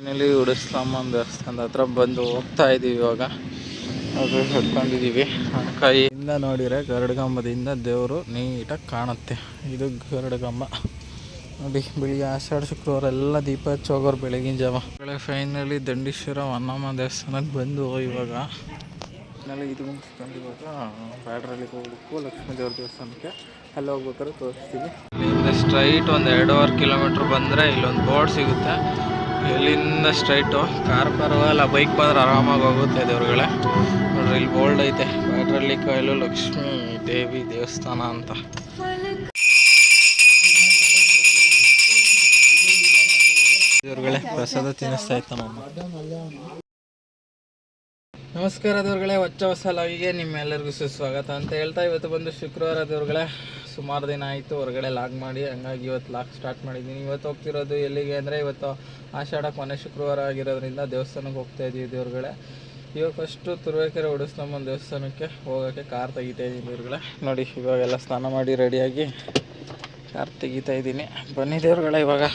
Finally ಉಡಿಸ್ಲಾಮನ್ ದೇವಸ್ಥಾನದ ಹತ್ರ ಬಂದು ಹೋಗ್ತಾ ಇದೀವಿ ಇವಾಗ. ಅದು ಕೈಯಿಂದ ನೋಡಿದ್ರೆ ಗರುಡಗಂಬದಿಂದ ದೇವರು ನೀಟಾಗಿ ಕಾಣುತ್ತೆ. ಇದು ಗರುಡಗಂಬ. ನೋಡಿ ಬೆಳಿಗ್ಗೆ ಆಷಾಢ ಶುಕ್ರವಾರ ಎಲ್ಲ ದೀಪ ಹಚ್ಚೋಗೋರು ಬೆಳಗಿನ ಜಾವ. ಬೆಳೆ ಫೈನಲಿ ದಂಡೀಶ್ವರ ಹೊನ್ನಮ್ಮ ದೇವಸ್ಥಾನಕ್ಕೆ ಬಂದು ಇವಾಗ. ಫೈನಲಿ ಇದು ಮುಗಿಸ್ಕೊಂಡು ಇವಾಗ ಬ್ಯಾಡ್ರಲ್ಲಿ ಹೋಗ್ಬೇಕು, ಲಕ್ಷ್ಮೀ ದೇವ್ರ ದೇವಸ್ಥಾನಕ್ಕೆ. ಅಲ್ಲಿ ಹೋಗ್ಬೇಕಾದ್ರೆ ತೋರಿಸ್ತೀವಿ ಇಲ್ಲಿಂದ ಸ್ಟ್ರೈಟ್ ಒಂದು ಎರಡೂವರೆ ಕಿಲೋಮೀಟ್ರ್ ಬಂದರೆ ಇಲ್ಲೊಂದು ಬೋರ್ಡ್ ಸಿಗುತ್ತೆ. ಇಲ್ಲಿಂದ ಸ್ಟ್ರೈಟು ಕಾರ್ ಪರವಾಗಿಲ್ಲ ಬೈಕ್ ಬಂದ್ರೆ ಆರಾಮಾಗಿ ಹೋಗುತ್ತೆ ದೇವ್ರುಗಳೇ. ನೋಡ್ರಿ, ಇಲ್ಲಿ ಬೋಲ್ಡ್ ಐತೆ. ಬ್ಯಾಟ್ರಲ್ಲಿ ಕಾಯಲು ಲಕ್ಷ್ಮೀ ದೇವಿ ದೇವಸ್ಥಾನ ಅಂತ. ದೇವ್ರುಗಳೇ, ಪ್ರಸಾದ ತಿನ್ನಿಸ್ತಾ ಇತ್ತಮ್ಮ ನಮಸ್ಕಾರ ದೇವ್ರುಗಳೇ, ಹೊಚ್ಚ ಹೊಸ ಲಾಗಿಗೆ ನಿಮ್ಮೆಲ್ಲರಿಗೂ ಸುಸ್ವಾಗತ ಅಂತ ಹೇಳ್ತಾ ಇವತ್ತು ಬಂದು ಶುಕ್ರವಾರ ದೇವ್ರುಗಳೇ. ಸುಮಾರು ದಿನ ಆಯಿತು, ಹೊರಗಡೆ ಲಾಗ್ ಮಾಡಿ, ಹಂಗಾಗಿ ಇವತ್ತು ಲಾಗ್ ಸ್ಟಾರ್ಟ್ ಮಾಡಿದ್ದೀನಿ. ಇವತ್ತು ಹೋಗ್ತಿರೋದು ಎಲ್ಲಿಗೆ ಅಂದರೆ, ಇವತ್ತು ಆಷಾಢ ಕೊನೆ ಶುಕ್ರವಾರ ಆಗಿರೋದ್ರಿಂದ ದೇವಸ್ಥಾನಕ್ಕೆ ಹೋಗ್ತಾ ಇದ್ದೀವಿ ದೇವ್ರುಗಳೇ. ಇವಾಗ ಫಸ್ಟು ತುರುವೇಕೆರೆ ಉಡಿಸ್ಲಮ್ಮನ ದೇವಸ್ಥಾನಕ್ಕೆ ಹೋಗೋಕ್ಕೆ ಕಾರ್ ತೆಗಿತಾ ಇದ್ದೀನಿ ದೇವ್ರುಗಳೇ. ನೋಡಿ, ಇವಾಗೆಲ್ಲ ಸ್ನಾನ ಮಾಡಿ ರೆಡಿಯಾಗಿ ಕಾರ್ ತೆಗಿತಾ ಇದ್ದೀನಿ ಬನ್ನಿ ದೇವ್ರುಗಳೇ ಇವಾಗ.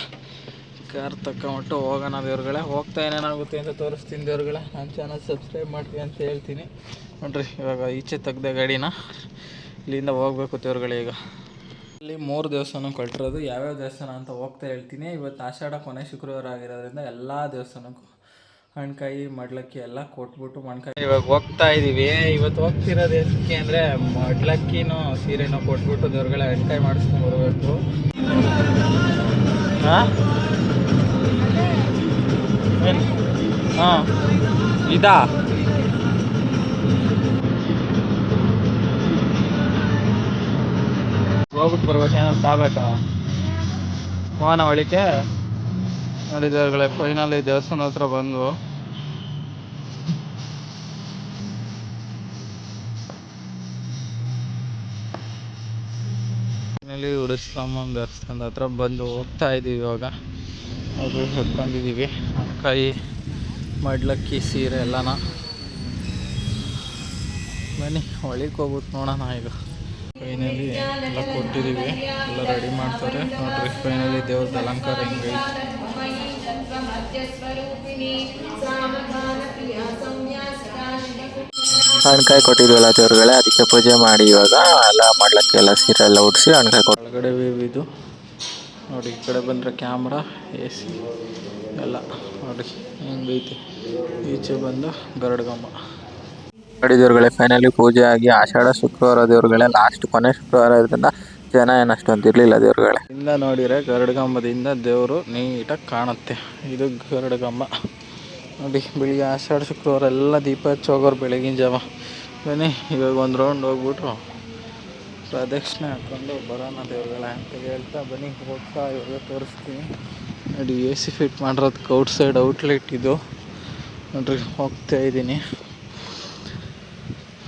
ಕಾರ್ ತಕೊಂಬಿಟ್ಟು ಹೋಗೋಣ ದೇವ್ರುಗಳೇ ಹೋಗ್ತಾ ಏನೇನಾಗುತ್ತೆ ಅಂತ ತೋರಿಸ್ತೀನಿ ದೇವ್ರುಗಳೇ ನನ್ನ ಚಾನಲ್ ಸಬ್ಸ್ಕ್ರೈಬ್ ಮಾಡ್ತೀನಿ ಅಂತ ಹೇಳ್ತೀನಿ. ನೋಡ್ರಿ, ಇವಾಗ ಈಚೆ ತೆಗ್ದೆ ಗಾಡಿನ ಇಲ್ಲಿಂದ ಹೋಗ್ಬೇಕು ದೇವ್ರುಗಳೇ ಈಗ. ಇಲ್ಲಿ ಮೂರು ದೇವಸ್ಥಾನ ಕೊಟ್ಟಿರೋದು. ಯಾವ್ಯಾವ ದೇವಸ್ಥಾನ ಅಂತ ಹೋಗ್ತಾ ಹೇಳ್ತೀನಿ. ಇವತ್ತು ಆಷಾಢ ಕೊನೆ ಶುಕ್ರವಾರ ಆಗಿರೋದ್ರಿಂದ ಎಲ್ಲ ದೇವಸ್ಥಾನಕ್ಕೂ ಹಣ್ಕಾಯಿ, ಮಡ್ಲಕ್ಕಿ ಎಲ್ಲ ಕೊಟ್ಬಿಟ್ಟು ಮಣ್ಕಾಯಿ. ಇವಾಗ ಹೋಗ್ತಾ ಇದ್ದೀವಿ ಇವತ್ತು ಹೋಗ್ತಿರೋದು ಏನಕ್ಕೆ ಅಂದರೆ ಮಡ್ಲಕ್ಕಿನೂ ಸೀರೆನೂ ಕೊಟ್ಬಿಟ್ಟು ದೇವ್ರುಗಳ ಹಣ್ಕಾಯಿ ಮಾಡಿಸ್ಕೊಂಡು ಬರಬೇಕು. ಹಾಂ? ಹಾಂ. ಇದಾ? ಹೋಗ್ಬಿಟ್ಟು ಬರ್ಬೇಕು ಏನಾದ್ರು ತಾಬೇಕಾ ಹೊಳಿಕೆ? ಒಳಿಕೆ ಫೈನಲ್ ಈ ದೇವಸ್ಥಾನ ಹತ್ರ ಬಂದು. ಫೈನಲಿ ಉಡಿಸ್ಲಮ್ಮನ ದೇವಸ್ಥಾನದ ಹತ್ರ ಬಂದು ಹೋಗ್ತಾ ಇದೀವಿ ಇವಾಗ. ಅದು ಹೊತ್ಕೊಂಡಿದ್ದೀವಿ ಕೈ ಮಡ್ಲಕ್ಕಿ ಸೀರೆ ಎಲ್ಲನ. ಬನ್ನಿ ಒಳಗೆ ಹೋಗ್ಬಿಟ್ಟು ನೋಡೋಣ ಈಗ. ಫೈನಲಿ ಎಲ್ಲ ಕೊಟ್ಟಿದ್ದೀವಿ ಎಲ್ಲ ರೆಡಿ ಮಾಡ್ತಾರೆ. ನೋಡ್ರಿ ಫೈನಲಿ ದೇವ್ರದ್ದು ಅಲಂಕಾರ ಹೆಂಗೆ ಹಣ್ಕಾಯಿ ಕೊಟ್ಟಿದ್ವಲ್ಲ ದೇವ್ರುಗಳೇ ಅದಕ್ಕೆ ಪೂಜೆ ಮಾಡಿ ಇವಾಗ ಎಲ್ಲ ಮಾಡ್ಲಕ್ಕೆ ಎಲ್ಲ ಸೀರೆ ಎಲ್ಲ ಉಡಿಸಿ ಹಣ್ಕಾಯಿ ಕೊಟ್ಟು ಒಳಗಡೆ ಇದು. ನೋಡಿ ಈ ಕಡೆ ಬಂದರೆ ಕ್ಯಾಮ್ರಾ ಎ ಸಿ ಎಲ್ಲ ನೋಡಿ ಹೆಂಗೈತಿ ಈಚೆ ಬಂದು ಗರಡ್ಗಮ್ಮ ಗಡಿ ದೇವ್ರುಗಳೇ ಫೈನಲಿ ಪೂಜೆ ಆಗಿ ಆಷಾಢ ಶುಕ್ರವಾರ ದೇವ್ರುಗಳೇ ಲಾಸ್ಟ್ ಕೊನೆ ಶುಕ್ರವಾರ ಇರೋದ್ರಿಂದ ಜನ ಏನಷ್ಟು ಅಷ್ಟೊಂದು ಇರಲಿಲ್ಲ ದೇವ್ರುಗಳೇ. ಇಂದ ನೋಡಿದರೆ ಗರಡ್ಗಂಬದಿಂದ ದೇವರು ನೀಟಾಗಿ ಕಾಣುತ್ತೆ. ಇದು ಗರಡ್ಗಂಬ. ನೋಡಿ ಬೆಳಿಗ್ಗೆ ಆಷಾಢ ಶುಕ್ರವಾರ ಎಲ್ಲ ದೀಪ ಹಚ್ಚೋಗೋರು ಬೆಳಗಿನ ಜಾವ. ಬನ್ನಿ ಇವಾಗ ಒಂದು ರೌಂಡ್ ಹೋಗ್ಬಿಟ್ಟು ಪ್ರದಕ್ಷಿಣೆ ಹಾಕೊಂಡು ಬರೋಣ ದೇವರುಗಳ ಅಂತ ಹೇಳ್ತಾ ಬನ್ನಿ, ಹೋಗ್ತಾ ಇವಾಗ ತೋರಿಸ್ತೀನಿ. ನೋಡಿ ಎ ಸಿ ಫಿಟ್ ಮಾಡಿರೋದಕ್ಕೆ ಔಟ್ ಸೈಡ್ ಔಟ್ಲೆಟ್ ಇದು. ನೋಡ್ರಿ, ಹೋಗ್ತಾ ಇದ್ದೀನಿ.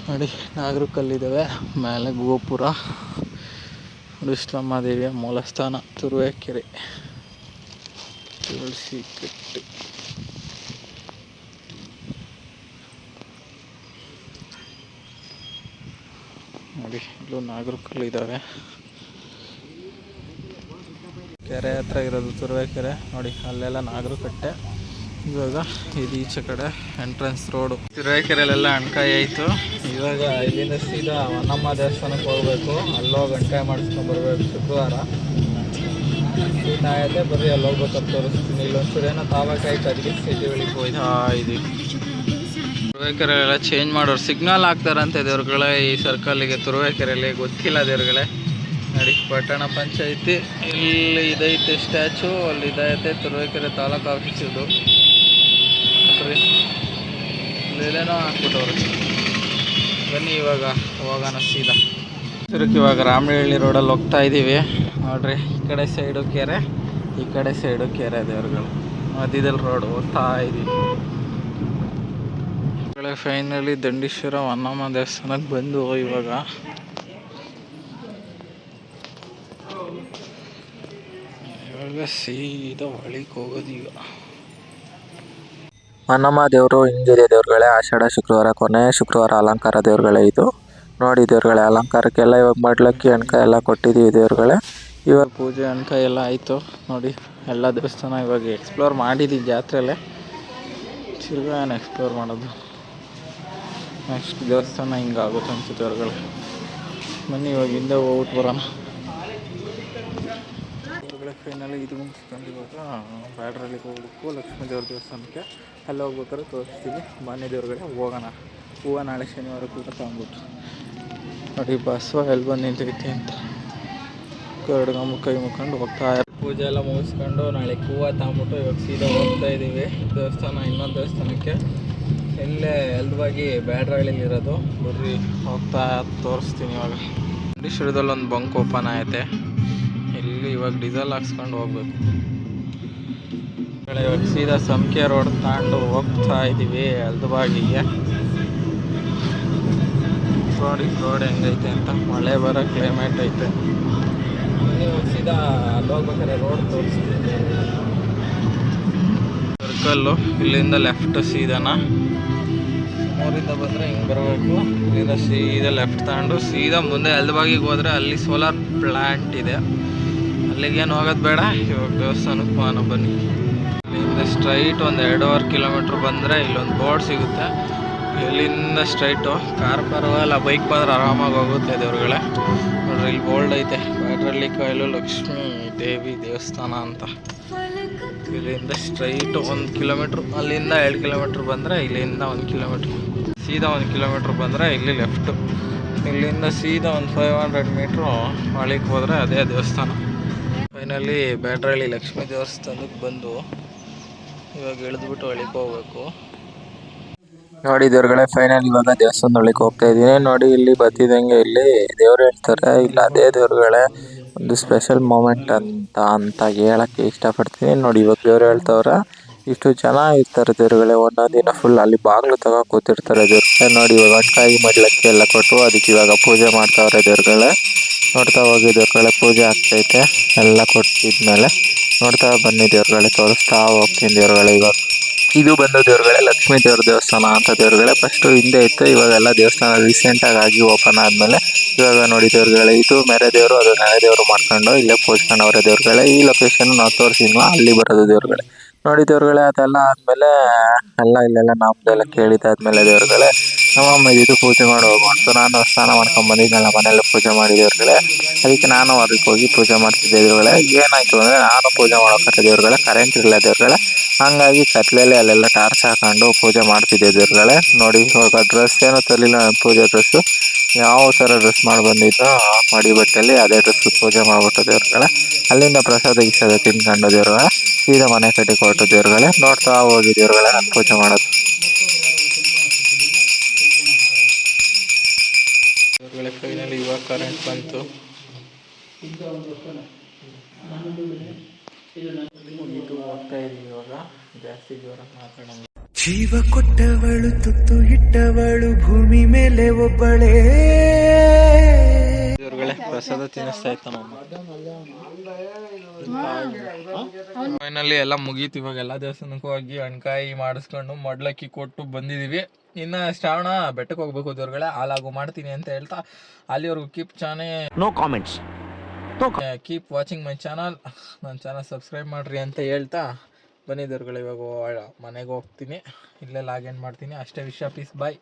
ನೋಡಿ ನಾಗರ ಕಲ್ಲಿದ್ದಾವೆ ಮೇಲೆ ಗೋಪುರ. ದೇವಿಯ ಮೂಲಸ್ಥಾನ, ತುರುವೇಕೆರೆ. ತುಳಸಿ ಕಟ್ಟೆ ನೋಡಿ ಇಲ್ಲೂ ನಾಗರ ಕಲ್ಲು ಇದ್ದಾವೆ. ಕೆರೆ ಹತ್ರ ಇರೋದು ತುರುವೇಕೆರೆ. ನೋಡಿ, ಅಲ್ಲೆಲ್ಲ ನಾಗರ ಕಟ್ಟೆ ಇವಾಗ ಇದು ಈಚೆ ಕಡೆ ಎಂಟ್ರೆನ್ಸ್ ರೋಡು ತುರುವೇಕೆರೆಲೆಲ್ಲ ಅಣ್ಕಾಯಿ ಆಯಿತು. ಇವಾಗ ಇಲ್ಲಿಂದ ಸೀದಾ ನಮ್ಮ ದೇವಸ್ಥಾನಕ್ಕೆ ಹೋಗ್ಬೇಕು. ಅಲ್ಲೋಗಿ ಹಣ್ಕಾಯಿ ಮಾಡಿಸ್ಕೊಂಡು ಬರ್ಬೇಕು ಶುಕ್ರವಾರ. ಸೀದಾ ಆಯ್ತೆ ಬರೀ ಅಲ್ಲಿ ಹೋಗ್ಬೇಕಂತ ತೋರಿಸ್ತೀನಿ. ಇಲ್ಲೊಂದ್ಸರಿ ಏನೋ ತಾವಕಾಯ್ತು ಅದಕ್ಕೆ ಸಿಟಿ ಒಳಗೆ ಹೋಯ್ತಾ ಇದೀವಿ. ತುರುವೇಕೆರೆಲ್ಲ ಚೇಂಜ್ ಮಾಡೋರು ಸಿಗ್ನಲ್ ಹಾಕ್ತಾರಂತೆ ದೇವ್ರುಗಳೇ, ಈ ಸರ್ಕಲ್ಲಿಗೆ ತುರುವೇಕೆರೆಯಲ್ಲಿ ಗೊತ್ತಿಲ್ಲ ದೇವ್ರುಗಳೇ. ನಡಿ, ಪಟ್ಟಣ ಪಂಚಾಯಿತಿ, ಇಲ್ಲಿ ಇದೈತೆ ಸ್ಟ್ಯಾಚು ಅಲ್ಲಿ ಇದೈತೆ ತುರುವೇಕೆರೆ ತಾಲೂಕು ಆಫೀಸ್ ಇದು ಇಲ್ಲೇನೋ ಹಾಕ್ಬಿಟ್ಟವ್ರು. ಬನ್ನಿ ಇವಾಗ, ಹೋಗೋಣ ಸೀದಾ. ತಿರುಗಿ ಇವಾಗ ರಾಮಳಿಹಳ್ಳಿ ರೋಡಲ್ಲಿ ಹೋಗ್ತಾ ಇದ್ದೀವಿ ನೋಡ್ರಿ, ಈ ಕಡೆ ಸೈಡು ಕೆರೆ, ಈ ಕಡೆ ಸೈಡು ಕೆರೆ ದೇವ್ರುಗಳು. ಮಧ್ಯದಲ್ಲಿ ರೋಡ್ ಹೋಗ್ತಾ ಇದ್ದೀವಿ ಫೈನಲಿ ದಂಡೀಶ್ವರ ಅನ್ನಮ್ಮ ದೇವಸ್ಥಾನಕ್ಕೆ ಬಂದು ಇವಾಗ. ಇವಾಗ ಸೀದಾ ಒಳಗೆ ಹೋಗೋದು ಈಗ. ಹೊನ್ನಮ್ಮ ದೇವರು ಹಿಂಗಿದೆ ದೇವ್ರುಗಳೇ, ಆಷಾಢ, ಶುಕ್ರವಾರ, ಕೊನೆ ಶುಕ್ರವಾರ ಅಲಂಕಾರ ದೇವ್ರುಗಳೇ ಇದು. ನೋಡಿ ದೇವ್ರುಗಳೇ, ಅಲಂಕಾರಕ್ಕೆಲ್ಲ ಇವಾಗ ಮಾಡ್ಲಕ್ಕಿ ಹಣ್ಕಾಯಿ ಎಲ್ಲ ಕೊಟ್ಟಿದ್ದೀವಿ ದೇವ್ರುಗಳೇ. ಇವಾಗ ಪೂಜೆ ಅನ್ಕ ಎಲ್ಲ ಆಯಿತು. ನೋಡಿ, ಎಲ್ಲ ದೇವಸ್ಥಾನ ಇವಾಗ ಎಕ್ಸ್ಪ್ಲೋರ್ ಮಾಡಿದ್ದೀವಿ ಜಾತ್ರೆಯಲ್ಲೇ. ತಿರ್ಗಾ ಏನು ಎಕ್ಸ್ಪ್ಲೋರ್ ಮಾಡೋದು. ನೆಕ್ಸ್ಟ್ ದೇವಸ್ಥಾನ ಹಿಂಗಾಗುತ್ತೆ ಅನ್ಸುತ್ತೆ ಹೊರಗಡೆ ಬನ್ನಿ, ಇವಾಗ ಹಿಂದೆ ಹೋಗ್ಬಿಟ್ಟು ಬರೋಣ. ಹೊರಗಡೆ ಫೈನಲ್ ಇದು ಮುಗಿಸ್ಕೊಂಡು ಇವಾಗ ಬ್ಯಾಡ್ರಲ್ಲಿಗೆ ಹೋಗ್ಬೇಕು ಲಕ್ಷ್ಮೀ ದೇವ್ರ ದೇವಸ್ಥಾನಕ್ಕೆ ಅಲ್ಲಿ ಹೋಗ್ಬೇಕಾದ್ರೆ ತೋರಿಸ್ತೀವಿ ಮಾನ್ಯ ದೇವ್ರಗಡೆ ಹೋಗೋಣ. ಹೂವು ನಾಳೆ ಶನಿವಾರ ಕೂಡ ತಗೊಂಬಿಟ್ಟು ನೋಡಿ, ಬಸ್ವ ಎಲ್ಲಿ ಬಂದು ನಿಂತೈತಿ ಅಂತ. ಕರಡ್ಗಮ್ಮ ಕೈ ಮುಕ್ಕೊಂಡು ಹೋಗ್ತಾ ಪೂಜೆ ಎಲ್ಲ ಮುಗಿಸ್ಕೊಂಡು ನಾಳೆ ಹೂವು ತಗೊಂಬಿಟ್ಟು ಇವಾಗ ಸೀದಾ ಹೋಗ್ತಾ ಇದ್ದೀವಿ ದೇವಸ್ಥಾನ, ಇನ್ನೊಂದು ದೇವಸ್ಥಾನಕ್ಕೆ. ಇಲ್ಲೇ ಎಲ್ದವಾಗಿ ಇರೋದು. ಬರ್ರಿ, ಹೋಗ್ತಾ ತೋರಿಸ್ತೀನಿ ಇವಾಗ. ಪಾಂಡೀಶ್ವರದಲ್ಲಿ ಒಂದು ಬಂಕ್ ಓಪನ್ ಆಯಿತೆ. ಇಲ್ಲಿ ಇವಾಗ ಡೀಸೆಲ್ ಹಾಕ್ಸ್ಕೊಂಡು ಹೋಗ್ಬೇಕು. ಇವಾಗ ಸೀದಾ ಸಂಖ್ಯೆ ರೋಡ್ ತಗೊಂಡು ಹೋಗ್ತಾ ಇದ್ದೀವಿ ಎಲ್ದಬಾಗಿಗೆ ನೋಡಿ, ರೋಡ್ ಹೆಂಗೈತೆ ಅಂತ. ಮಳೆ ಬರೋ ಕ್ಲೈಮೇಟ್ ಐತೆ. ನೀವು ಸೀದಾ ಅಲ್ಲಿ ಹೋಗ್ಬೇಕಾದ್ರೆ ರೋಡ್ ತೋರಿಸ್ತೀನಿ. ಸರ್ಕಲ್ಲು ಇಲ್ಲಿಂದ ಲೆಫ್ಟ್ ಸೀದಾನ? ಊರಿಂದ ಬಂದರೆ ಹಿಂಗೆ ಬರಬೇಕು. ಇಲ್ಲಿಂದ ಸೀದಾ ಲೆಫ್ಟ್ ತಗೊಂಡು ಸೀದಾ ಮುಂದೆ ಎಲ್ದಬಾಗಿಗೆ ಹೋದರೆ ಅಲ್ಲಿ ಸೋಲಾರ್ ಪ್ಲ್ಯಾಂಟ್ ಇದೆ. ಅಲ್ಲಿಗೇನು ಹೋಗೋದು ಬೇಡ, ಇವಾಗ ದೇವಸ್ಥಾನಕ್ಕೆ ಮಾನ ಬನ್ನಿ. ಇಲ್ಲಿಂದ ಸ್ಟ್ರೈಟ್ ಒಂದು ಎರಡೂವರೆ ಕಿಲೋಮೀಟ್ರ್ ಬಂದರೆ ಇಲ್ಲೊಂದು ಬೋರ್ಡ್ ಸಿಗುತ್ತೆ. ಇಲ್ಲಿಂದ ಸ್ಟ್ರೈಟು ಕಾರ್ ಪರವಾಗಿಲ್ಲ ಬೈಕ್ ಬಂದ್ರೆ ಆರಾಮಾಗಿ ಹೋಗುತ್ತೆ ದೇವ್ರುಗಳೇ. ನೋಡ್ರಿ, ಇಲ್ಲಿ ಬೋಲ್ಡ್ ಐತೆ. ಬ್ಯಾಟ್ರಲ್ಲಿ ಕಾಯಲು ಲಕ್ಷ್ಮೀ ದೇವಿ ದೇವಸ್ಥಾನ ಅಂತ. ಇಲ್ಲಿಂದ ಸ್ಟ್ರೈಟ್ ಒಂದು ಕಿಲೋಮೀಟ್ರ್ ಅಲ್ಲಿಂದ ಎರಡು ಕಿಲೋಮೀಟ್ರ್ ಬಂದರೆ ಇಲ್ಲಿಂದ ಒಂದು ಕಿಲೋಮೀಟ್ರ್ ಸೀದಾ ಒಂದು ಕಿಲೋಮೀಟ್ರ್ ಬಂದರೆ ಇಲ್ಲಿ ಲೆಫ್ಟು ಇಲ್ಲಿಂದ ಸೀದಾ ಒಂದು ಫೈವ್ ಹಂಡ್ರೆಡ್ ಮೀಟ್ರು ಒಳಗೆ ಹೋದರೆ ಅದೇ ದೇವಸ್ಥಾನ. ಫೈನಲಿ ಬ್ಯಾಟ್ರಳ್ಳಿ ಲಕ್ಷ್ಮೀ ದೇವಸ್ಥಾನಕ್ಕೆ ಬಂದು ಇವಾಗ ಇಳಿದ್ಬಿಟ್ಟು ಒಳಗೆ ಹೋಗ್ಬೇಕು. ನೋಡಿ ದೇವ್ರಗಳೇ ಫೈನಲ್ ಇವಾಗ ದೇವಸ್ಥಾನದೊಳಗೆ ಹೋಗ್ತಾ ಇದ್ದೀನಿ. ನೋಡಿ ಇಲ್ಲಿ ಬತ್ತಿದಂಗೆ ಇಲ್ಲಿ ದೇವ್ರು ಹೇಳ್ತಾರೆ, ಇಲ್ಲ ಅದೇ ದೇವ್ರುಗಳೇ, ಒಂದು ಸ್ಪೆಷಲ್ ಮೂಮೆಂಟ್ ಅಂತ ಅಂತ ಹೇಳಕ್ಕೆ ಇಷ್ಟಪಡ್ತೀನಿ. ನೋಡಿ ಇವಾಗ ದೇವ್ರು ಹೇಳ್ತವ್ರೆ, ಇಷ್ಟು ಜನ ಇರ್ತಾರೆ ದೇವ್ರುಗಳೇ, ಒಂದೊಂದು ದಿನ ಫುಲ್ ಅಲ್ಲಿ ಬಾಗಿಲು ತಗೋ ಕೂತಿರ್ತಾರೆ ದೇವ್ರುಗಳೇ. ನೋಡಿ ಇವಾಗ ಅಟ್ಕಾಯಿ ಮಡ್ಲಕ್ಕೆ ಎಲ್ಲ ಕೊಟ್ಟು ಅದಕ್ಕೆ ಇವಾಗ ಪೂಜೆ ಮಾಡ್ತಾವ್ರೆ ದೇವ್ರುಗಳೇ. ನೋಡ್ತಾ ಹೋಗಿ ದೇವ್ರುಗಳೇ, ಪೂಜೆ ಆಗ್ತೈತೆ, ಎಲ್ಲ ಕೊಟ್ಟಿದ್ಮೇಲೆ ನೋಡ್ತಾ ಬನ್ನಿ ದೇವ್ರುಗಳೇ, ತೋರಿಸ್ತಾ ಹೋಗ್ತೀನಿ ದೇವ್ರುಗಳೇ ಇವಾಗ. ಇದು ಬಂದು ದೇವರುಗಳೇ ಲಕ್ಷ್ಮೀ ದೇವ್ರ ದೇವಸ್ಥಾನ ಅಂತ ದೇವರುಗಳೇ ಫಸ್ಟು ಹಿಂದೆ ಇತ್ತು, ಇವಾಗೆಲ್ಲ ದೇವಸ್ಥಾನ ರೀಸೆಂಟಾಗಿ ಆಗಿ ಓಪನ್ ಆದಮೇಲೆ ಇವಾಗ ನೋಡಿ ದೇವರುಗಳೇ, ಇದು ಮೇರೆ ದೇವರು, ಅದು ನೆರೆ ದೇವರು ಮಾಡ್ಕೊಂಡು ಇಲ್ಲೇ ಪೋಸ್ಕೊಂಡವ್ರೆ ದೇವರುಗಳೇ. ಈ ಲೊಕೇಶನ್ ನಾವು ತೋರಿಸಿದ್ವ ಅಲ್ಲಿ ಬರೋದು ದೇವರುಗಳೇ. ನೋಡಿ ದೇವರುಗಳೇ, ಅದೆಲ್ಲ ಆದಮೇಲೆ ಎಲ್ಲ ಇಲ್ಲೆಲ್ಲ ನಮ್ದೆಲ್ಲ ಕೇಳಿದ್ದಾದ್ಮೇಲೆ ದೇವ್ರುಗಳೇ ನಮ್ಮಮ್ಮ ಇದು ಪೂಜೆ ಮಾಡಿ ಹೋಗು ಅಂತ ನಾನು ಸ್ನಾನ ಮಾಡ್ಕೊಂಡ್ ಬಂದಿದ್ನಲ್ಲ, ಮನೆಯಲ್ಲ ಪೂಜೆ ಮಾಡಿ ದೇವ್ರುಗಳೇ ಅದಕ್ಕೆ ನಾನು ಅದಕ್ಕೆ ಹೋಗಿ ಪೂಜೆ ಮಾಡ್ತಿದ್ದೆ ದೇವ್ರುಗಳೇ ಏನಾಯ್ತು ಅಂದರೆ ನಾನು ಪೂಜೆ ಮಾಡೋಕೆ ದೇವ್ರುಗಳೇ ಕರೆಂಟ್ ಇರಲಿಲ್ಲ ದೇವ್ರುಗಳೇ ಹಂಗಾಗಿ ಕತ್ಲೆಯಲ್ಲಿ ಅಲ್ಲೆಲ್ಲ ಟಾರ್ಚ್ ಹಾಕೊಂಡು ಪೂಜೆ ಮಾಡ್ತಿದ್ದೆ ದೇವ್ರುಗಳೇ ನೋಡಿ, ಇವಾಗ ಡ್ರೆಸ್ ಏನೋ ತರಲಿಲ್ಲ ಪೂಜೆ ಡ್ರೆಸ್ಸು ಯಾವ ಥರ ಡ್ರೆಸ್ ಮಾಡಿ ಬಂದಿದ್ದೋ ಮಡಿ ಬಟ್ಟೆಯಲ್ಲಿ ಅದೇ ಡ್ರೆಸ್ ಪೂಜೆ ಮಾಡಿಬಿಟ್ಟು ದೇವ್ರುಗಳೇ ಅಲ್ಲಿಂದ ಪ್ರಸಾದ ಗಿಸಾದ ತಿನ್ಕೊಂಡು ದೇವ್ರುಗಳೇ ಸೀದಾ ಮನೆ ಕಟ್ಟಿ ಕೊಟ್ಟು ದೇವ್ರುಗಳೇ ನೋಡ್ತಾ ಹೋಗಿ ದೇವ್ರುಗಳೇ ನಾನು ಪೂಜೆ ಮಾಡೋದು. ಇವಾಗ ಕರೆಂಟ್ ಬಂತು. ಇದು ಹೋಗ್ತಾ ಇದೀವಿ ಇವಾಗ. ಜಾಸ್ತಿ ಜೋರಾಗಿ ಮಾತಾಡೋಣ. ಜೀವ ಕೊಟ್ಟವಳು ತುತ್ತು ಇಟ್ಟವಳು ಭೂಮಿ ಮೇಲೆ ಒಬ್ಬಳೇ. ಪ್ರಸಾದ ತಿನ್ನಿಸ್ತಾ ಇತ್ತು ನಮ್ಮ ಫೈನಲಿ ಎಲ್ಲ ಮುಗೀತು ಇವಾಗ ಎಲ್ಲ ದೇವಸ್ಥಾನಕ್ಕೂ ಹೋಗಿ ಹಣ್ಕಾಯಿ ಮಾಡಿಸ್ಕೊಂಡು ಮಡ್ಲಕ್ಕಿ ಕೊಟ್ಟು ಬಂದಿದೀವಿ. ಇನ್ನ ಶ್ರಾವಣ ಬೆಟ್ಟಕ್ಕೆ ಹೋಗ್ಬೇಕು ದೇವ್ರುಗಳೇ ಹಾಲಾಗು ಮಾಡ್ತೀನಿ ಅಂತ ಹೇಳ್ತಾ ಅಲ್ಲಿವರೆಗೂ keep ಚಾನೆ no comments keep watching my channel ನನ್ನ ಚಾನಲ್ ಸಬ್ಸ್ಕ್ರೈಬ್ ಮಾಡ್ರಿ ಅಂತ ಹೇಳ್ತಾ ಬನ್ನಿ ದೇವ್ರಗಳು ಇವಾಗ ಮನೆಗೆ ಹೋಗ್ತೀನಿ. ಇಲ್ಲೇ ಲಾಗಿನ್ ಮಾಡ್ತೀನಿ. ಅಷ್ಟೇ ವಿಷಯ ಪೀಸ್ ಬಾಯ್